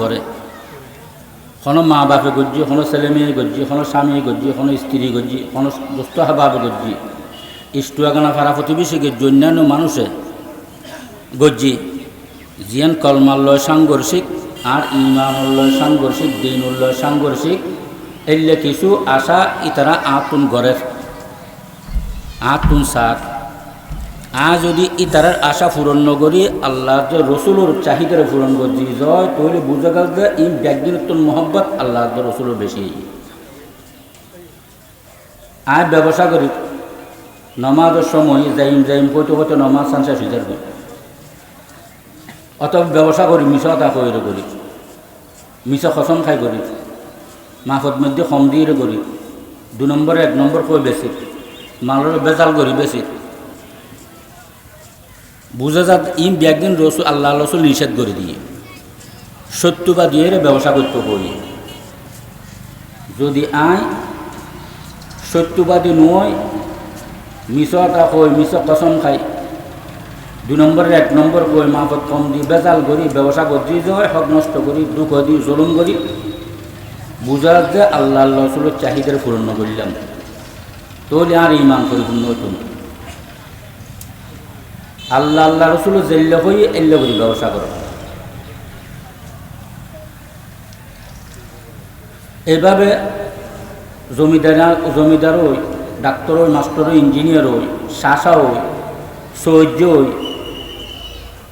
করে কোনো মা বাপে গজ্জি কোনো ছেলে মেয়ে গজ্জি কোনো স্বামী গজ্জি কোনো স্ত্রী গজ্জি কোনো দোস্ত হাবাবে গজ্জি। ইস্টুয়াগানা ফারা প্রতিবেশী গজ্জি, অন্যান্য মানুষে গজ্জি। জিয়ান কলমাল্লয় সাংঘর্ষিক, আর ইমানুল্লয় সাংঘর্ষিক, দিনুল্লয় সাংঘর্ষিক এলে কিছু আশা ইতারা আতুন গড়ের আতুন সার আ যদি ইতারার আশা পূরণ নগরী আল্লাহ রসুলোর চাহিদার পূরণ করছি, জয় তৈরি বুঝা গেল যে ই ব্যাগদিনত্তর মোহব্বত আল্লাহ রসুলোর বেশি। আয় ব্যবসা করি, নমাজের সময় যাইম যাইম কইতে কইতে নমাজ সানসা সুইজার করি অত ব্যবসা করি মিশা তা কইরে করি মিশা খসম খাই করি মাফত মধ্যে কম দিয়ে করি, দু নম্বরে এক নম্বর কই বেশি, মালের বেজাল করি বেশি। বুঝা যাত ইম ব্যাগদিন রসুল আল্লাহ রসুল নিষেধ করে দিয়ে। সত্যবা দিয়ে ব্যবসা করতে করি যদি আয় সত্যবাদী নয় মিশটা কই মিশ কসম খাই। দুই নম্বরের এক নম্বর কই মাফত কম দি, বেজাল করি, ব্যবসা করছি যায় হক নষ্ট করি, দুঃখ দি, জলুম করি। বুঝা যে আল্লাহ রসুলের চাহিদার পূরণ করলাম। তাহলে আর ইমান পরিপূর্ণ হইত না আল্লাহ আল্লাহ রসুল জেল্য হয়ে এল্য করি ব্যবসা করো। এইভাবে জমিদার জমিদার হই, ডাক্তার হই, মাস্টার হই, ইঞ্জিনিয়ার হই শাসা হই সৈর্য হই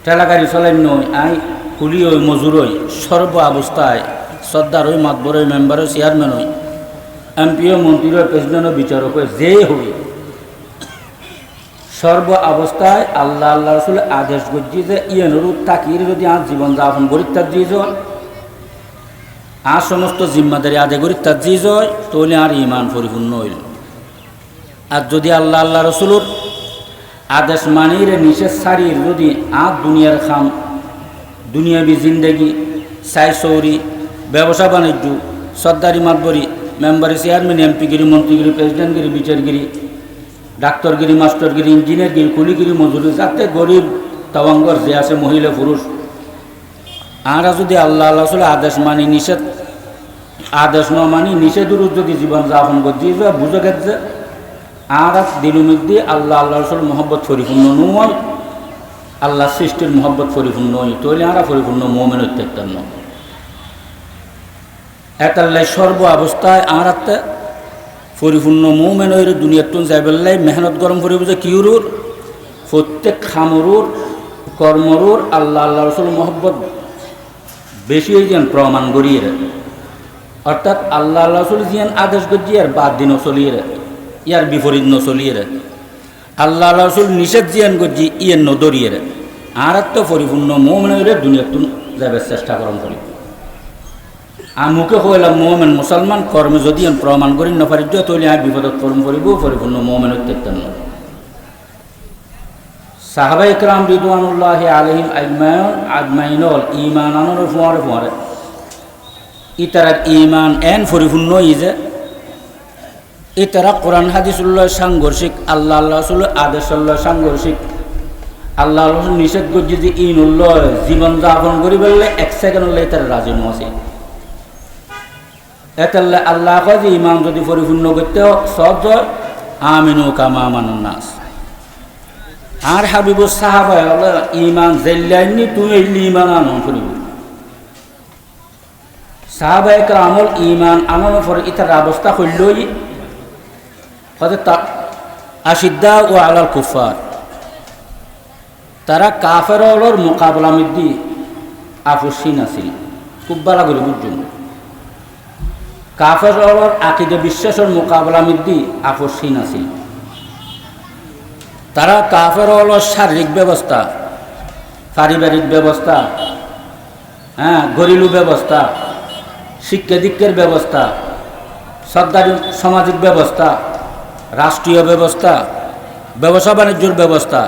ঠেলা গাড়ি চলাইন নই আই কুলি হই, মজুর হই, সর্ব অবস্থায় সর্দার হই, মাতবর হই, মেম্বার হই, চেয়ারম্যান হই, এমপি ও মন্ত্রী হই, প্রেসিডেন্ট বিচারক হই, যে হই সর্ব অবস্থায় আল্লাহ আল্লাহ রসুল আদেশ করছি যে ইয়েনুরূপ তাকিয়ে যদি আর জীবন যাপন করি তার যায় আর সমস্ত জিম্মাদারি আদায় করি তার যায় তাহলে আর ইমান পরিপূর্ণ হইল আর যদি আল্লাহ আল্লাহ রসুলুর আদেশ মানির নিষেধ সারির যদি আর দুনিয়ার খাম, দুনিয়াবি জিন্দগি সাই সৌরি ব্যবসা বাণিজ্য, সর্দারি মাতবরি, মেম্বারি, চেয়ারম্যান, এমপিগিরি, মন্ত্রীগিরি, প্রেসিডেন্টগিরি, বিচারগিরি ডাক্তারগিরি, মাস্টারগিরি, ইঞ্জিনিয়ারগিরি কুলিগিরি মজুরি, যাতে গরিব, তাওয়াঙ্গর যে আছে মহিলা, পুরুষ। আরা যদি আল্লাহ আল্লাহ আসলে আদেশ মানি, নিষেধ, আদেশ ন মানি নিষেধের যদি জীবন যাপন করছি বুঝে গেছে আর দিলুমিক দিয়ে আল্লাহ আল্লাহ রসুল মোহব্বত পরিপূর্ণ নয় আল্লাহ সৃষ্টির মোহব্বত পরিপূর্ণ নয় তৈলে আরা পরিপূর্ণ মোমেন অত্যাত্তর নয় এতাল্লাই সর্ব অবস্থায় আর পরিপূর্ণ মৌমেন হইরে দুনিয়ার তুন যাইবেল্লাই মেহনত গরম করিব যে কিউরুর প্রত্যেক খামরুর কর্মরুর আল্লাহ আল্লাহ রসুল মোহব্বত বেশি হয়ে যান প্রমাণ করিয়ে অর্থাৎ আল্লাহ আল্লাহ রসুল জিয়ান আদেশ করছি আর বাদ দিন চলিয়ে ইয়ার বিপরীত নচলিয়ে আল্লাহ আল্লাহ রসুল নিষেধ জিয়ান করছি, ইয়ের নদরিয়ে আর তো পরিপূর্ণ মৌমেন হইরে দুনিয়ার তুন যাবে চেষ্টা করম করিব। আর মুখে কইলাম, মোমেন মুসলমান, কর্মে যদি প্রমাণ করি নপারি তৈলে আমি বিপদত কর্ম করিব, পরিপূর্ণ মোমেন অত্যন্ত সাহাবা ইকরাম রিদওয়ানুল্লাহ আলহিম আজমায়ন আজমাইনল ইমান আনর ফুয়ারে ফুয়ারে ইতারা ইমান এন পরিপূর্ণ ই যে, ইতারা কোরআন হাদিসুল্লাহ সাংঘর্ষিক, আল্লাহ আল্লাহ আদেশুল্লাহ সাংঘর্ষিক। আল্লাহ রসুল নিষেধ করছে যে ইনুল্লাহ জীবন যাপন করি বললে এক সেকেন্ড তারা রাজি আছে এতাল্লা আল্লাহ যে ইমান যদি পরিপূর্ণ করতে সহজ আমিনু কামা মানুন নাস। আর হাবিব সাহাবাই হলো ইমান জেল্লাইনি, তুমি এলি ইমান আনন করিব। সাহাবাই আমল ইমান আমল পরে ইতার অবস্থা হইলই হয়তো তা আশিদ্দা ও আলাল কুফার তারা কাফের মোকাবলা মিদ্দি আফুসিন আছিল। খুব বালা করি বুঝছেন কাফের আকিদে বিশ্বাসের মোকাবেলা মিদ্দি আপসীন আছিল। তারা কাফের শারীরিক ব্যবস্থা, পারিবারিক ব্যবস্থা হ্যাঁ ঘরিলু ব্যবস্থা, শিক্ষা দীক্ষার ব্যবস্থা সরকারি সামাজিক ব্যবস্থা, রাষ্ট্রীয় ব্যবস্থা, ব্যবসা বাণিজ্যের ব্যবস্থা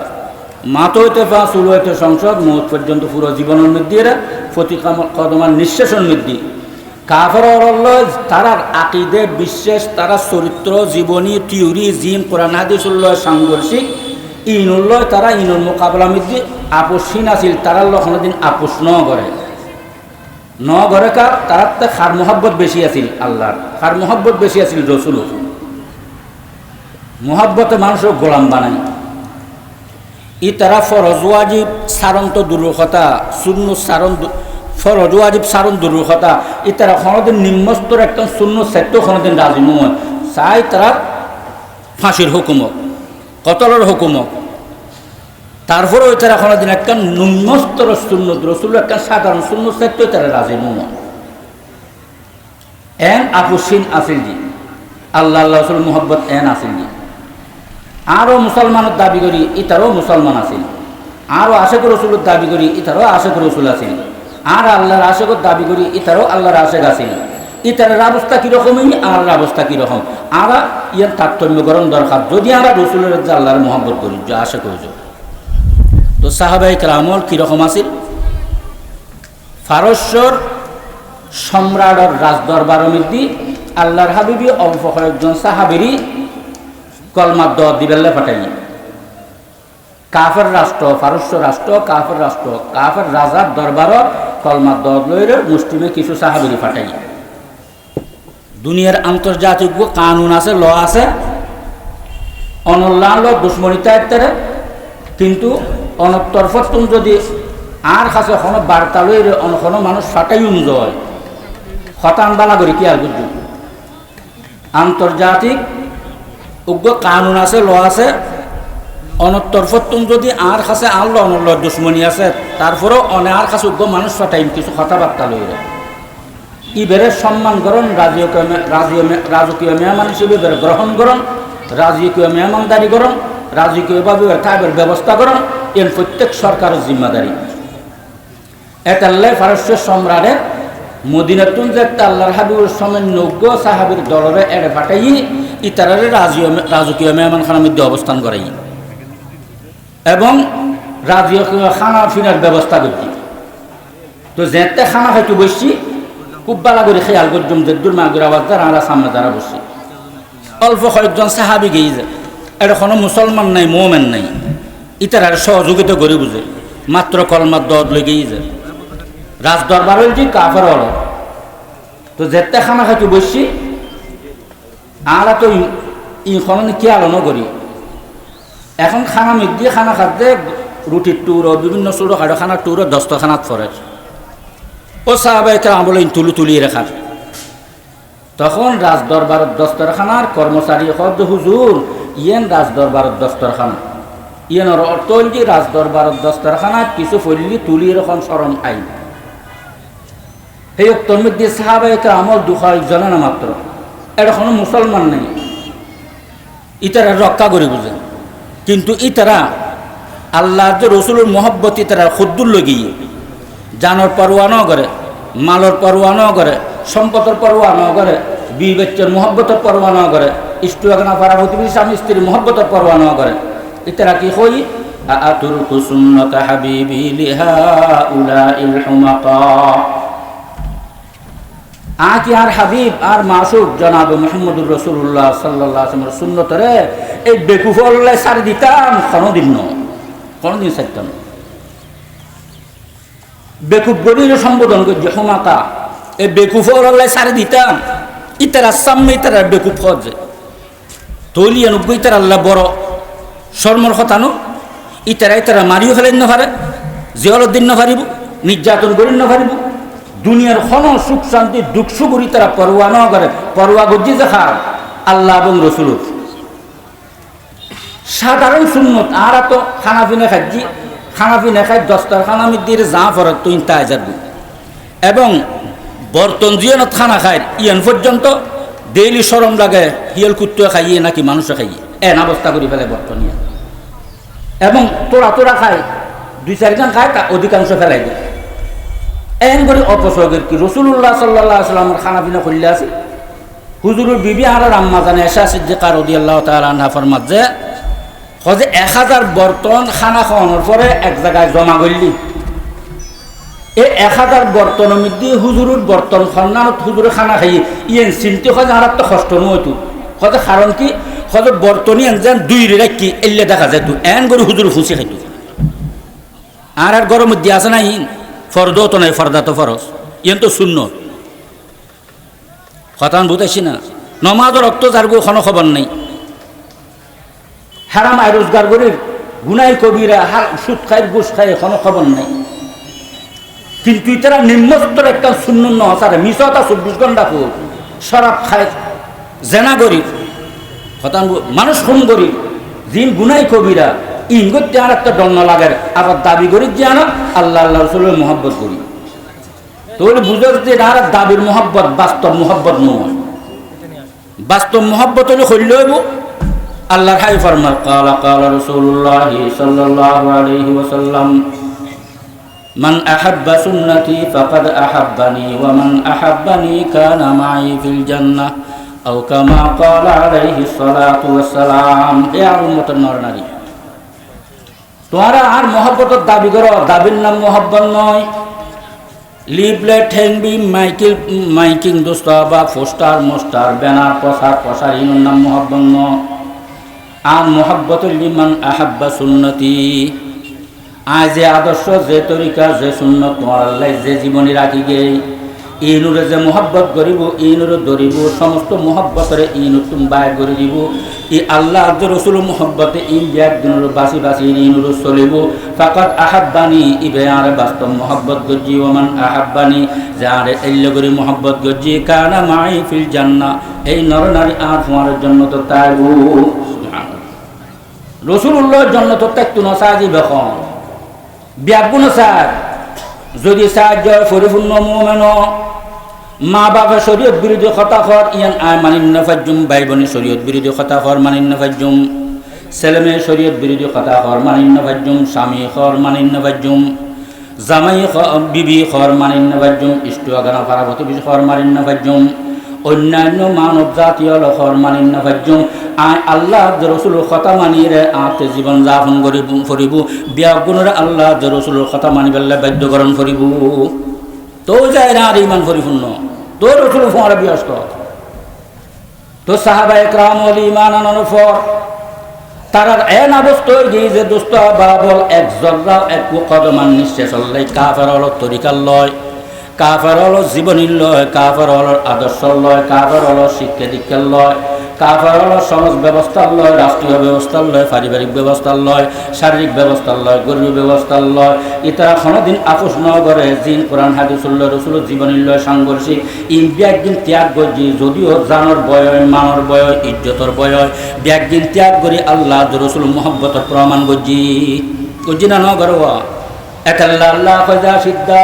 মাত হইতে পা শুরু হইতে সংসদ, মত পর্যন্ত পুরো জীবনের মধ্যে প্রতি কদমান নিঃশ্বাসের মধ্যে কাফর তারার আকিদে বিশ্বাস, তারা চরিত্র, জীবনী টিউরি জিম কোরআন হাদিসুল্লহ সাংঘর্ষিক। ইনুল্লয় তারা ইনুর মোকাবলা মিদি আপোষহীন আছিল তারার কোনো দিন আপোষ ন করে। ন ঘরে কার? তার তো খার মোহাব্বত বেশি আছিল আল্লাহর। খার মোহাব্বত বেশি আছিল রসুল মোহাব্বতে মানুষের গোলাম বানায় ই তারা ফরজ ওয়াজিব, সারন্ত দুর্ঘতা শূন্য সারণ দু- ফরজ ওয়াজিব সারণ দুর্ঘতা ই তারা কোনোদিন নিম্নস্তর একটা শূন্য সেত্য কোনোদিন রাজি নয় চাই তারা ফাঁসির হুকুমক কতলের হুকুমক তারপরে ওই তারা কোনোদিন একটা নিম্নস্তর শূন্য রসুল একটা সাধারণ শূন্য সেত্য তারা রাজি নয় এন আপুসিন আসিল জি। আল্লাহ আল্লাহ রসুল মোহব্বত এন আসিল জি। আরও মুসলমানের দাবি করি ইতারও মুসলমান আছিল আরও আশেখ রসুলের দাবি করি ইতারও আশেক রসুল আছিল আর আল্লাহর আশেকর দাবি করি, ইতারও আল্লাহর আশেক আছিল ইতারের অবস্থা কীরকমই আর অবস্থা কীরকম? আর ইয়ার গরম দরকার। যদি আমরা রসুলের আল্লাহর মহব্বত করি, যে আশা করি। তো সাহাবাই কালামল কীরকম আছিল? ফারস্যর সম্রাটর রাজদরবার মধ্যে আল্লাহর হাবিবি অল্প কয়েকজন সাহাবেরই কলমার দ দিবেল্লে ফাটাই কাফের রাষ্ট্র, ফারস্য রাষ্ট্র, কাফের রাষ্ট্র, কাফের রাজার দরবারত কলমার দদ লইরে মুসলিমে কিছু সাহাবিরি ফাটাই দুনিয়ার আন্তর্জাতিক কানুন আছে, ল আছে। অনল্যাণ দুশ্মনিতা ইত্যাদি কিন্তু অনতরফতুন যদি আর কাছে কোনো বার্তা লইরে অন কোনো মানুষ ফাটাই যায় হতান বালা করি কি আর বুঝলি আন্তর্জাতিক উগ্র কানুন আছে, ল আছে। অনতরফতুন যদি আর কাছে আর ল অনল দুশ্মনী আছে, তারপরেও অনে আর কাছে উগ্র মানুষ ফাটাইম, কিছু কথাবার্তা লইরে ইবেরে সম্মান গ্রহণ রাজকীয় রাজকীয় মেহমান হিসেবে এবার গ্রহণ করুন রাজকীয় মেহমানদারি করুন রাজকীয়ভাবে থাকবার ব্যবস্থা করুন এর প্রত্যেক সরকারের জিম্মাদারি। এতাল্লাই ফারস্য সম্রাটের মদিনাতুন যে আল্লাহর হাবিবুর সময় নজ্ঞ সাহাবির দলরে এড়ে ফাটাই ইতারারে রাজকীয় মেহমান খানার মধ্যে অবস্থান করাই এবং খানা ফিনার ব্যবস্থা করছি। তো যেতে খানা খাইতে বসছি, খুব বালা করে খেয়াল করছুম যে দূর মাগুর আওয়াজ দ্বারা আমরা সামনে দ্বারা বসছি। অল্প কয়েকজন সাহাবি গেই যে এটা কোনো মুসলমান নাই, মোমেন নাই। ইতার আর সহযোগিতা করে বুঝে। মাত্র কলমার দদ লেগেই যায় রাজ দরবার হয়েছি কাফের হল। তো যেতে খানা খাইতে বসছি আর তো ইখন আলোনো করি। এখন খানা মিট দিয়ে খানা খাতে, রুটির টুর বিভিন্ন ছোটো খাটো খানা টুর দস্তখানাত ফরে ও সাহাবাইকে আমলে তুলি তুলিয়ে রাখার তখন রাজ দরবারত দস্তরখানার কর্মচারী হদ হুজুর ইয়েন রাজ দরবারত দস্তরখানা ইয়েনের অর্থ হল যে রাজ দরবারত দস্তরখানা কিছু ফল্লি তুলি এরকম সরম আইন। সেই অক্তর মধ্যে সাহাবাইকে আমল দুখাই জনে না মাত্র এটা কোনো মুসলমান নেই ইতারা রক্ষা করে বুঝে কিন্তু ইতারা আল্লাহ যে রসুলের মহব্বত ইতারা, খুদ্দুর লগিয়ে জানর পরোয়া ন করে, মালর পরোয়া ন করে, সম্পদের পরোয়া ন করে বি বাচ্চার মহব্বতের পরোয়া ন করে ইষ্টু একনা পারা প্রতিবেশী স্বামী স্ত্রীর মহব্বতের পরোয়া ন করে। ইতারা কি হই? সুন্নত হাবিবি লিহা উলা ইল হুমাকা। আকি আর হাবিব আর মাসুক জনাব মোহাম্মদুর রসুল্লাহ সাল্লাহ আসলামের সুন্নতরে এই বেকুফল্লাই সারি দিতাম, কোনোদিন ন কোনোদিন সারতাম বেকুফ গরির সম্বোধন করছে হোমাকা এই বেকুফল্লাই সারি দিতাম, ইতারা সামনে ইতারা বেকুফ হচ্ছে তৈলি নব্বই ইতারা আল্লাহ বড়। শর্মর হতানো ইতারা ইতারা মারিও ফেলেন না পারে জিয়লত দিন না পারিব নির্যাতন করেন না দুনিয়ার হন সুখ শান্তি, দুঃখ সুগুরি তারা পরোয়া ন করে, পরোয়া গজ্জি দেখার আল্লাহ এবং রসুলত সাধারণ সুন্নত, আর তো খানা পিনা খাচ্ছি খানা পিনা খাই দশটার খানা মিদ্দির যা ফরত তুই তাই যাবি এবং বর্তন জিয়ানত খানা খায়, ইয়ান পর্যন্ত ডেইলি সরম লাগে, হিয়াল কুত্তুয়ে খাইয়ে নাকি মানুষে খাইয়ে। এন অবস্থা করে ফেলে বর্তন এবং তোরা তোরা খায়, দুই চারজন খায়, তা অধিকাংশ ফেলাই দেয়। এন করে অপসর্গের কি রসুল্লাহ সাল্লাহ সাল্লামের খানা পিনা করলে আছে। হুজুরুর বিবি আর আম্মা জানে এসা সিদ্দিকা রদি আল্লাহ তালা ফরমাত যে হজে এক হাজার বর্তন খানা খাওয়ানোর পরে এক জায়গায় জমা করলি। এই এক হাজার বর্তনের মধ্যে হুজুরুর বর্তন খন্নানত হুজুরে খানা খাইয়ে ইয়েন চিন্তি হয় আর তো কষ্ট নয়তো হজে কারণ কি? হজে বর্তনি যেন দুই রাখি, এলে দেখা যায় তো। এন করে হুজুর ফুসি খাইতো। আর আর গরমের দিয়ে আছে না ইন ফরদও তো নাই ফরদা তো ফরস ইয়েন তো শূন্য আমি বুঝাইছি না। নমাজ রক্ত যার কোনো খবর নেই। হারাম আয় রোজগার করির গুনাই কবিরা হার সুদ খায় ঘুষ খায় কোনো খবর নেই। কিন্তু তারা নিম্নস্তর একটা শূন্য নসারে মিশতা চব্বিশ ঘণ্টা হোক শরাব খায়, জেনা গরিব বল- মানুষ খুন গরিব দিন গুনাই কবিরা ইন করতে আর একটা দণ্ড লাগার আবার দাবি করি যে আনা আল্লাহ আল্লাহ রসুলের মোহাব্বত করি তাহলে বুঝে যে আর দাবির মোহাব্বত বাস্তব মোহাব্বত নয় বাস্তব মোহাব্বত হলে হইল হইব আল্লাহর হাই ফরমার কালা কালা রসুল্লাহ সাল্লাল্লাহু আলাইহি ওয়াসাল্লাম من أحب سنتي فقد أحبني ومن أحبني كان معي في الجنة أو كما قال عليه الصلاة والسلام يا أمة النار তোমরা আর মহব্বতের দাবি করো, দাবির নাম মহব্বত নয়। লিফলেট হ্যাংবি মাইকিল, মাইকিং দোস্ত বা পোস্টার, মোস্টার, ব্যানার প্রসার প্রসার ইনুর নাম মহব্বত নয়। আর মহব্বতুল লিমান আহাব্বা সুন্নতি। আজ যে আদর্শ, যে তরিকা, যে সুন্নত, তোমার যে জীবনী রাখি গে ইনুরে যে মোহব্বত করিব ইনুরে ধরিব, সমস্ত মোহব্বতরে ইনু তুমি বাইর করে দিব। ই আল্লাহ যে রসুল মোহব্বতে ইন যে একদিনের বাসি বাসি ইনুরে চলিব। ফাকাত আহাব্বানি ইবে আরে বাস্তব মোহব্বত গজ্জি ওমান আহাব্বানি যে আরে এল্য করি মোহব্বত গজ্জি কানা মাই ফিল জান্না এই নরনারী আর তোমার জন্য তো তাই রসুল্লাহর জন্য তো ত্যাগতু নসাজি বেখন। ব্যাগুণ স্যার যদি সাহায্য পরিপূর্ণ মোমেন মা বাবা শরীয়ত বিরোধী খতাখর, ইয়ান আয় মানিন্য ফাজ্জুম ভাই বোনি শরীয়ত বিরোধী খতাখর মানিন্য ফাজ্জুম ছেলে মেয়ে শরীয়ত বিরোধী খতাখর মানিন্য ফাজ্জুম স্বামী খর মানিন্য ফাজ্জুম জামাই বিবি খর মানিন্য ফাজ্জুম ইষ্ট আগানা ফারাবতী বিষ খর মানিন্য ফাজ্জুম অন্যান্য মানব জাতীয় লখর মানিন্য ফাজ্জুম আয় আল্লাহ রসুল কথা মানিরে আতে জীবন যাপন করিব করিব বিয়া গুণরে আল্লাহ রসুল কথা মানি পেলে বাধ্যকরণ করিব তো যায় না আর ইমান পরিপূর্ণ তো রসুল ফোঁড়া বিয়স্ত তো সাহাবা একরাম অলি ইমান আনানোর পর তারা এন অবস্থা যে যে দোস্ত বাবল এক জল্লা এক কদমান নিঃশেষ হল্লাই কাফের হল তরিকার লয় কাফের হল জীবনীর লয় কাফের হল আদর্শ লয় কাফের হল শিক্ষা দীক্ষার লয় কাফের হল সমাজ ব্যবস্থার লয়, রাষ্ট্রীয় ব্যবস্থার লয়, পারিবারিক ব্যবস্থার লয়, শারীরিক ব্যবস্থার লয়, গরিব ব্যবস্থার লয়। ইতারা কোনোদিন আপোষ ন করে জিন, কোরআন হাদিসুল্লাহ রসুল, জীবনীর লয়, সাংঘর্ষিক। ইন্ডিয়া একদিন ত্যাগ করছি যদিও জানর বয় মানর বয় ইজ্জতর বয় ব্যাগদিন ত্যাগ করি, আল্লাহ রসুল মোহব্বতর প্রমাণ করছি করছি না ন করবা একাল্লা আল্লাহ সিদ্ধা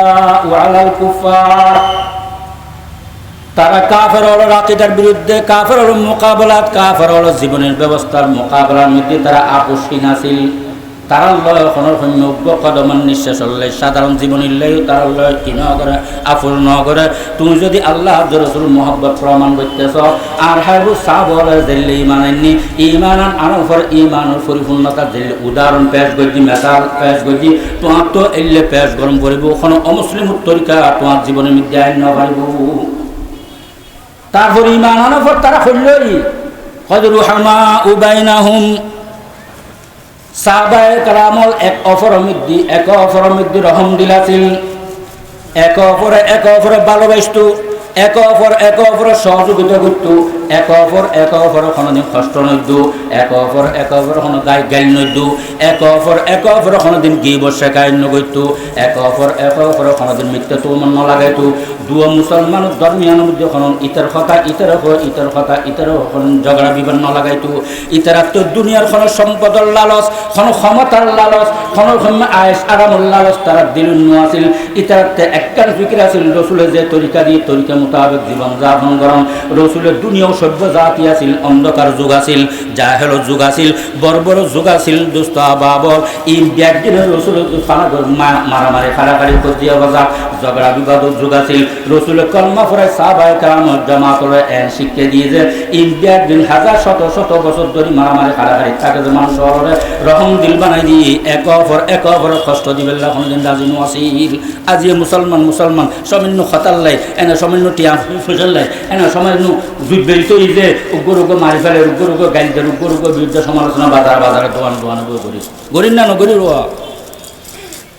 ওয়ালাল কুফার তারা কাফের হলো রাকিদার বিরুদ্ধে কাফের হলো মোকাবেলাত কাফের হলো জীবনের ব্যবস্থার মোকাবেলার মধ্যে তারা আপোষহীন আছিল তারা লয় খনৰ সৌম্য কদমান নিঃশ্বাস লয় সাধারণ জীবনের লয় তারা লয় কি ন করে আফুল ন করে তুমি যদি আল্লাহ রসুল মোহব্বত প্রমাণ করতেছ, আর হাইবু জেল্লে ইমান ইমান আন আনার ইমানের পরিপূর্ণতা জেল্লে উদাহরণ পেশ করছি, মেসাল পেশ করছি। তোমার তো এলে পেশ গরম করিব, কোনো অমুসলিম তরিকা তোমার জীবনের মধ্যে আইন তারপর ইমান আনার পর তারা হইলই হজরু হামা উবাইনাহুম সাহবায় কারামল এক অপর মধ্যে এক অপর মধ্যে রহম দিলাছিল, এক অপরে এক অপরে ভালোবাসত। এক অপর এক অপর সহযোগিতা করত, এক অপর এক অপর কোনোদিন কষ্ট নইদ এক অপর এক অপর কোনো গাই গাইল নইদ এক অপর এক অপর কোনোদিন গি বসে গাই নগৈত এক অপর এক অপর কোনোদিন মিথ্যা তো মন লাগাইত দুও মুসলমান ধর্মীয় মধ্যে কোনো ইতার কথা, ইতার হয় ইতার কথা, ইতার কোনো ঝগড়া বিবাদ ন লাগাইতো ইতারা তো দুনিয়ার কোনো সম্পদের লালচ কোনো ক্ষমতার লালচ কোনো আয়েস, আরামর লালচ তারা দিল আছিল ইতারাতে একটার ফিকির আছিল, রসুলের যে তরিকা দিয়ে তরিকা মোতাবেক জীবন যাপন করন রসুলের দুনিয়াও সভ্য জাতি আছিল, অন্ধকার যুগ আছিল, জাহেল যুগ আছিল, বর্বর যুগ আছিল দুস্ত বাবর ই ব্যাগদিনের রসুলের মারামারি ফাড়াফাড়ি করতে বাজা ঝগড়া বিবাদর যুগ আছিল। রসুলের কর্ম ফরে সাহাবায় কালাম জামাতলে এন শিক্ষা দিয়ে যে ইন্ডিয়ার দিন হাজার শত শত বছর ধরে মারামারি ফাড়াফাড়ি থাকে যে মানুষ শহরে রহম দিল বানাই দিয়ে এক অপর এক অপর কষ্ট দিবেন কোনোদিন রাজি আসিল আজি মুসলমান মুসলমান সামান্য খতাল্লাই এনে সামান্য টিয়া ফুসাল্লাই এনে নু যুদ্ধ বেরিত যে উগ্র মারি ফেলে উগ্র গাড়ি উগ্র উগ্র বিরুদ্ধে সমালোচনা, বাজার, বাজারে দোয়ান দোয়ান করি। গরিব না নগরীর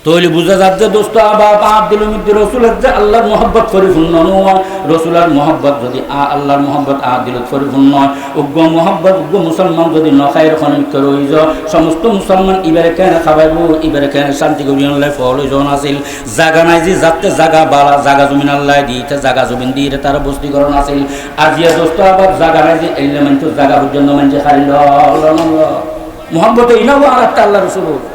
তৈলি বুঝা যাচ্ছে দোস্ত আবা আব্দুল রসুলের যে আল্লাহর মোহাব্বত পরিপূর্ণ নয়। রসুলার মোহাব্বত যদি আ, আল্লাহর মোহাব্বত আদিল পরিপূর্ণ উগ্র মোহাব্বত, উগ্র মুসলমান যদি নখাই খনিক রইজ সমস্ত মুসলমান ইবারে কেন খাবাইব, ইবারে কেন শান্তি আল্লাহ ফল জন আছিল জাগা নাই যে যাতে জাগা বালা, জাগা জমিন আল্লাহ দিতে জাগা জমিন দিয়ে তার বস্তিকরণ আছিল আজিয়া দোস্ত, আবার জাগা নাই যে এলে মানছ জাগা পর্যন্ত মানছে খারিল মোহাম্মত ইনাবো আর একটা আল্লাহ রসুল।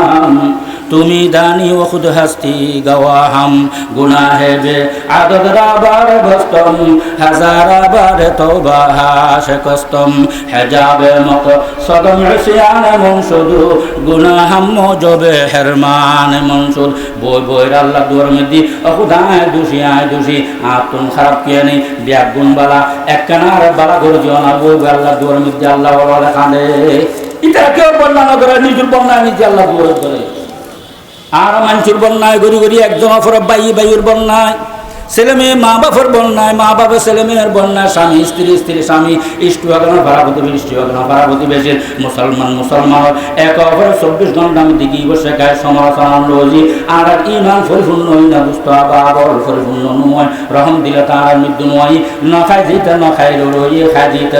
তুমি দানি ও খুদ হাস্তি গওয়াহাম। গুনাহে যে আদত রাবার বস্তম, হাজারা বার তওবা হাশকস্তম হেজাবে মত সদম ঋষিয়ান মনসুদু গুনাহাম মজবে হেরমান মনসুদ বই বই আল্লাহ দুয়ার মধ্যে অখুদায় দোষী, আয় দোষী আতুন খারাপ কিয়ে নেই? ব্যাগ গুণ বালা একখানার বালা করে জিও না বই আল্লাহ দুয়ার মধ্যে আল্লাহ কাঁদে এটা কেউ বর্ণনা করে নিজের বর্ণায় নিজে আল্লাহ দুয়ার করে। আর মানুষের বন্যায় গড়ি গড়ি একজন অফর বাই বায়ুর বন্যায়। ছেলে মেয়ে, মা বাপের বন্যায়, মা বাবা ছেলে মেয়ের বন্যায়, স্বামী, স্ত্রী স্ত্রী, স্বামী, ইষ্ট হগানো ভাড়া প্রতিবেশী ইষ্ট হগানো ভাড়া প্রতিবেশীর মুসলমান মুসলমান। এক অপরে চব্বিশ ঘণ্টা আমি দিকে বসে গায়ে সমালোচনা রোজি। আর ইমান পরিপূর্ণ হই না দুস্থ আবার পরিপূর্ণ নয়। রহম দিলে তার মৃত্যু নয়। না খাই দিতে না খাই রই খাই দিতে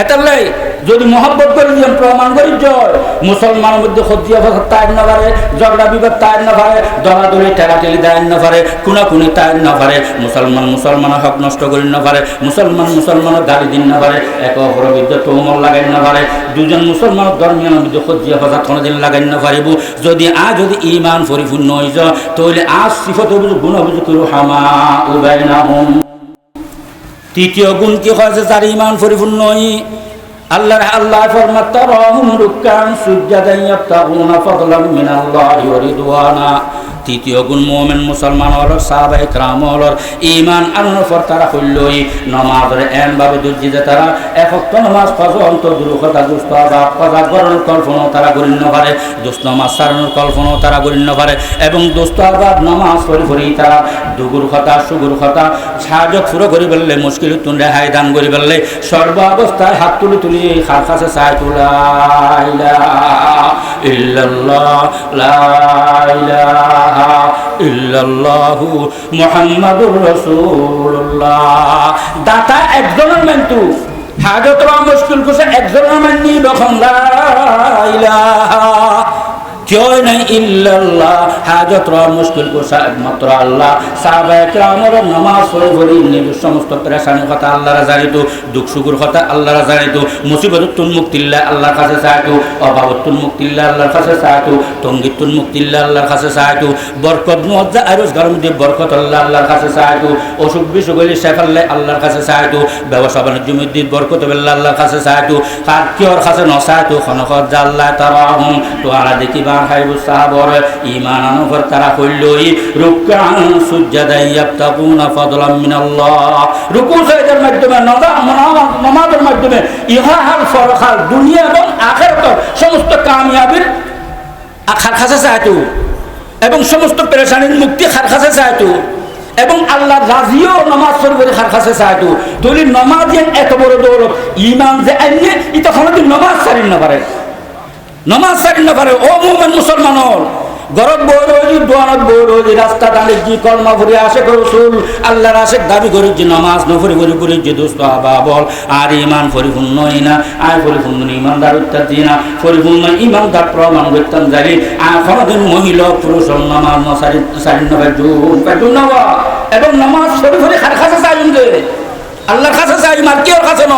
এটালাই যদি মহব্বত করে দিয়ে প্রমাণ করি, জয়। মুসলমানের মধ্যে সজ্জিয়া ভাষা তাই না পারে, ঝগড়া বিবাদ তাই না পারে, দলাদলি টেলাটেলি দেয় না পারে কুনাকুনি তাই না পারে, মুসলমান মুসলমানের হক নষ্ট করি না পারে, মুসলমান মুসলমানের গালি দিন না পারে, এক অপরের বিরুদ্ধে তৌমল লাগাই না পারে, দুজন মুসলমানের ধর্মীয় মধ্যে সজ্জিয়া ভাষা কোনোদিন লাগাই না পারিব। যদি আ যদি ইমান পরিপূর্ণ হয়ে যায় তাহলে আজ সিফত অভিযোগ, গুণ অভিযোগ করু হামা উবাই না তৃতীয় গুণ কি হয়েছে তার ইমান পরিপূর্ণ আল্লাহ আল্লাহ ফরমাত তারাহুম রুকান সুজ্জাদান ইয়াবতাগুনা ফাদলাম মিনাল্লাহি ওয়া রিদওয়ানা। তৃতীয় গুণ মোমেন মুসলমান হল সাহাবাই ক্রাম হল ইমান আনার পর তারা হইলই। নমাজের এন ভাবে দুর্জিতে তারা একত্র নমাজ অন্ত দুরুকতা দুস্থ বা কজা গরণের কল্পনাও তারা গরিণ্য পারে দুস্থ নমাজ সারানোর কল্পনাও তারা গরিণ্য পারে এবং দুস্থ আবাদ নমাজ পড়ি পড়ি তারা দুগুর কথা, সুগুর কথা সাহায্য ফুরো করি বললে, মুশকিল তুন রেহাই দান করি বললে সর্ব অবস্থায় হাত তুলি তুলি খার কাছে সাই তুলা ইল্লাল্লাহ, লা ইলাহা ইল্লাল্লাহু মুহাম্মাদুর রাসূলুল্লাহ। দাতা একজনের মেন্তু হাজত মুশকিল কোসে একজনের মাননি দখন লা ইলাহা কেউ নাই ইল্লাল্লাহ, হাজত রহর মুশকিল একমাত্র আল্লাহ। সাহাবা নামাজ পড়ে সমস্ত কথা আল্লাহরা জানিত, দুঃখ সুখের কথা আল্লাহরা জানিত মুসিবতুন মুক্তিল্লাহ আল্লাহর কাছে চাইতো অভাবতুন মুক্তিল্লাহ আল্লাহর কাছে চাইতো তঙ্গিতুন মুক্তিল্লাহ আল্লাহর কাছে চাইতো, বরকত মজ্জা আর রোজগার মধ্যে বরকত আল্লাহ আল্লাহর কাছে চাইতো, অসুখ বিসুখ হইলে আল্লাহর কাছে চাইতো, ব্যবসা বাণিজ্য মধ্যে বরকত আল্লাহর কাছে চাইতো কার কাছে তারা তো তারা এবং সমস্ত কামিয়াবির খাসে এবং সমস্ত পেরেশানির মুক্তি খার খাসে এবং আল্লাহ রাজিও নমাজ পড়বে খার কাছে চাইতো। তুলি নমাজ এত বড় দৌলত ইমান যে আইনে এটা কোনোদিন নমাজ ছাড়িন না পারে। নমাজ ছাড়িন না পারে। ও মোমেন মুসলমানর গরব বই রয়েছি দোয়ানত বই রয়েছি রাস্তা দাঁড়ি জি, কলমা ভরে আসে রসুল। আল্লাহর আসে দাবি করি যে নমাজ নফরি ভরি করি যে দোস্ত আবা বল। আর ইমান পরিপূর্ণ না আয় পরিপূর্ণ ইমানদার দিই না। পরিপূর্ণ ইমানদার প্রমাণ করতাম জানি। আর কোনোদিন মহিলা পুরুষ নমাজ নসারি সারি নবাই জুন এবং নমাজ সরি ফরি খার কাছে চাই আল্লাহর কাছে চাই, মার কি ওর কাছে ন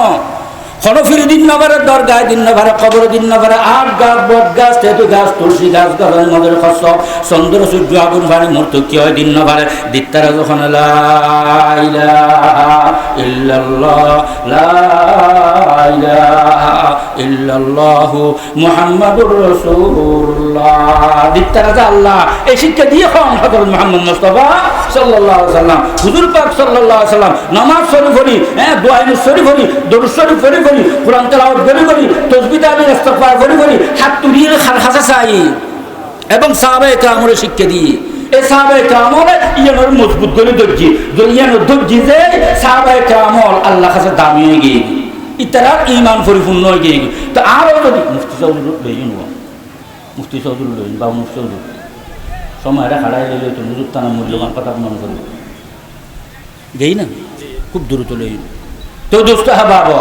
খড়ফির দিন নবারে দরগায়, দিন নবারে কবর, দিন নবারে আট গাছ, বট গাছ, তেতু গাছ, তুলসী গাছ গাছের মদের খস চন্দ্র, সূর্য, আগুন, ভারে মূর্ত, কি হয় দিন নবারে দিত্তারা যখন ইল্লাল্লাহ মুহাম্মাদুর রাসূলুল্লাহ। দিকতারা যে আল্লাহ, এই শিক্ষা দিয়ে হন হযরত মুহাম্মদ মুস্তাফা সাল্লাল্লাহু আলাইহি সাল্লাম। হুজুর পাক সাল্লাল্লাহু আলাইহি সাল্লাম, নামাজ শরীফ পড়ি হ্যাঁ দোয়া শরীফ পড়ি দরুদ শরীফ পড়ি কোরআন তেলাওয়াত করি করি তাসবিহ তাহলিল ইস্তিগফার করি করি, হাত তুলিয়ে খাসা চাই। এবং সাহাবায়ে কেরামের শিক্ষা দিয়ে এই সাহাবায়ে কেরামরে ইয়ানোর মজবুত করে ধরছি। ইয়ানোর ধরছি যে সাহাবায়ে কেরামর আল্লাহ কাছে দামি হয়ে গিয়ে ইতারা ইমান পরিপূর্ণ হয়ে গিয়ে তো আরও যদি মুফতি চৌধুরী লইন মুফতি চৌধুরী লইন বা মুফতি চৌধুরী সময়টা হারাই লইলে তো নুজুর টানা মূল্যবান কথা মনে করবে। গেই না? খুব দ্রুত লইন তো দোস্ত হ্যাঁ বাবা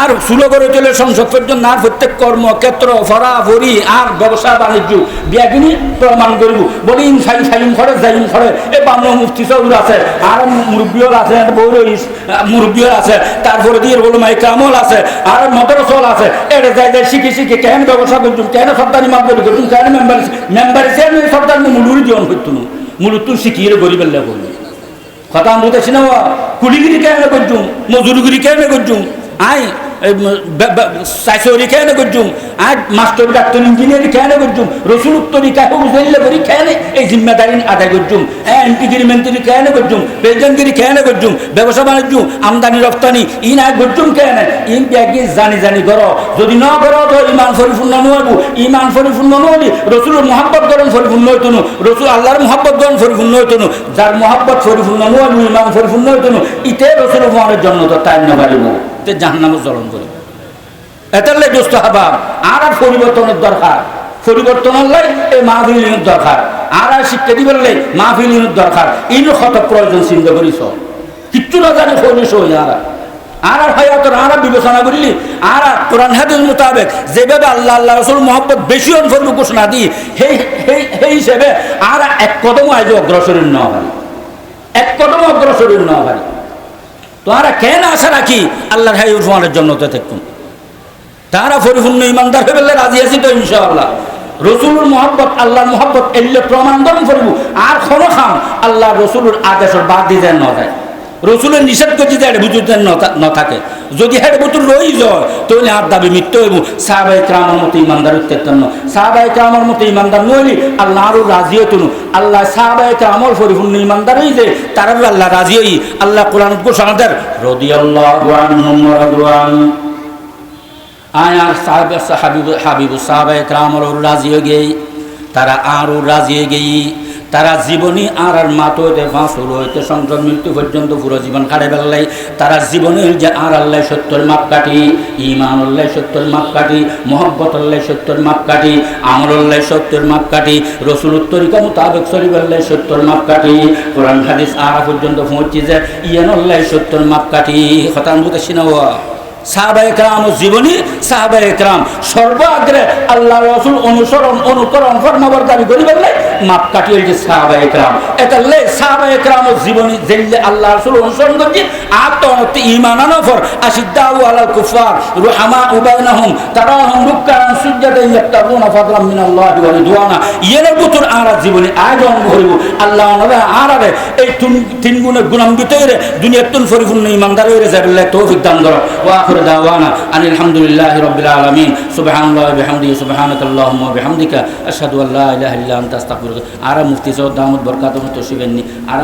আর সুলো করে চলে সংসদ পর্যন্ত আর প্রত্যেক কর্মক্ষেত্র ফরা ফরি আর ব্যবসা, বাণিজ্য বিয়াগিনি প্রমাণ করিব। বলি ইন সাইন সাইন করে জাইন করে। এ বান্ন মুফতি চৌধুর আছে, আর মুরব্বীর আছে বৌর মুরব্বীর আছে, তারপরে দিয়ে বলো মাই কামল আছে, আর মদরসল আছে। এটা যাই যাই শিখি শিখি, কেন ব্যবসা করছুম, কেন সর্দারি মাপ বলি করছুম, কেন মেম্বার মেম্বার সর্দার মুলুরি জীবন করতুন মূলত শিখিয়ে গরিবের লেগে কথা আমি বুঝতেছি না কুলিগিরি কেন করছুম, মজুরিগিরি কেন করছুম? আই চাইসরি কেন করছুম আজ মাস্টার ডাক্তার ইঞ্জিনিয়ারি কেন করছুম রসুল কাহু বুঝাইলে করি কেন এই জিম্মেদারি আদায় করছুম এন্টিগিরি মেন্টিগিরি কেন করছুম প্রেজেন্টগিরি কেন করছুম ব্যবসা বাণিজ্য, আমদানি রপ্তানি ই না করছুম কেন ইন ব্যাগি জানি জানি কর। যদি না করো, তো ইমান পরিপূর্ণ নব ইমান পরিপূর্ণ নহলি রসুলের মহাব্বত গরম পরিপূর্ণ হইতনু। রসুল আল্লাহর মহাব্বত গরম পরিপূর্ণ হইতনু। যার মহাব্বত পরিপূর্ণ নহলি ইমান পরিপূর্ণ হইতনু ইতে রসুলের মহানের জন্য তো তাই না পারিব তে জাহান্নামে জ্বলন করে। এটালে দোস্ত হাবা আর আর পরিবর্তনের দরকার। পরিবর্তনের লাই এই মাহফিলিনের দরকার। আর আর শিক্ষা দিবার লাই মাহফিলিনের দরকার। ইন কত প্রয়োজন চিন্তা করিস? কিচ্ছু না জানি ওই আর আর। আর হয় তোর আর বিবেচনা করলি, আর আর কোরআন হাদিস মোতাবেক যেভাবে আল্লাহ আল্লাহ রসুল মোহাম্মদ বেশি অনফর্ম ঘোষণা দিই, সেই সেই হিসেবে আর এক কদম আজ অগ্রসরের নেওয়া হয়। এক কদম অগ্রসরের নেওয়া হয়। তোমরা কেন আশা রাখি আল্লাহর হাই উসমানের জন্য তো থাকুন তারা পরিপূর্ণ ইমানদার হয়ে বললে রাজি আছি তো ইনশাআল্লাহ। রসুলুর মহব্বত, আল্লাহর মহব্বত এলে প্রমাণ করুন করব। আর কোনো খাম আল্লাহ রসুলুর আদেশের বাদ দিয়ে দেন যায়। রসুলের নিষেধ করতে যায় বুঝতে ন থাকে। যদি হেড বুতুর রই যায়, তাহলে আর দাবি মৃত্যু হইব। সাহাবাই ক্রামের মতো ইমানদার উত্তেতন সাহাবাই ক্রামের মতো ইমানদার নইলি আল্লাহ আরও রাজি হতুন আল্লাহ সাহাবাই ক্রামল পরিপূর্ণ ইমানদার হই যে তারা আল্লাহ রাজি হই। আল্লাহ কোরআন ঘোষণা দেন রদি আল্লাহ আয়ার সাহেব হাবিব হাবিবু ক্রামল রাজি হয়ে গেই। তারা আরও রাজি হয়ে গেই। তারা জীবনী আর আর মাতো হইতে ফাঁসুল হইতে সংসার মৃত্যু পর্যন্ত পুরো জীবন কাটে বেলাই তারা জীবনের যে আর আল্লাহ সত্যর মাপ কাটি ইমান আল্লাহ সত্যর মাপ কাটি মোহব্বত আল্লাহ সত্যর মাপ কাটি আমর আল্লাহ সত্যর মাপ কাটি রসুল উত্তরিকা মোতাবেক শরীফ আল্লাহ সত্যর মাপ কাটি কোরআন হাদিস আর পর্যন্ত পৌঁছি যে ইয়ান আল্লাহ সত্যর মাপ কাটি হতান বুঝে সিনাওয়া সাহাবা একরাম জীবনী সাহাবা একরাম সর্বাগ্রে আল্লাহ রসুল অনুসরণ, অনুকরণ ফরমাবার দাবি করি বললে মাপকাঠি হয়েছে সাহাবা একরাম। সাহাবা একরাম জীবনী জেললে আল্লাহ রাসূল অনুসরণ করছে আর তো ইমান আলাল কুফার রুহামা ফাদলাম ইয়ের বুতুর জীবনী আল্লাহ নবে আরাবে এই তিন গুণে গুণান্বিত হইরে দুনিয়ার তুন পরিপূর্ণ ইমানদার হইরে যাবিল্লাহ তৌফিক দান করো। ওয়া দাওয়ানা আনিল হামদুলিল্লাহি রাব্বিল আলামিন। সুবহানাল্লাহি বিহামদিহি, সুবহানাকাল্লাহুম্মা ওয়া বিহামদিকা, আশহাদু আল্লা ইলাহা ইল্লা আর মুফতি সৌদ আহমদ বরকাত তশিফেননি আর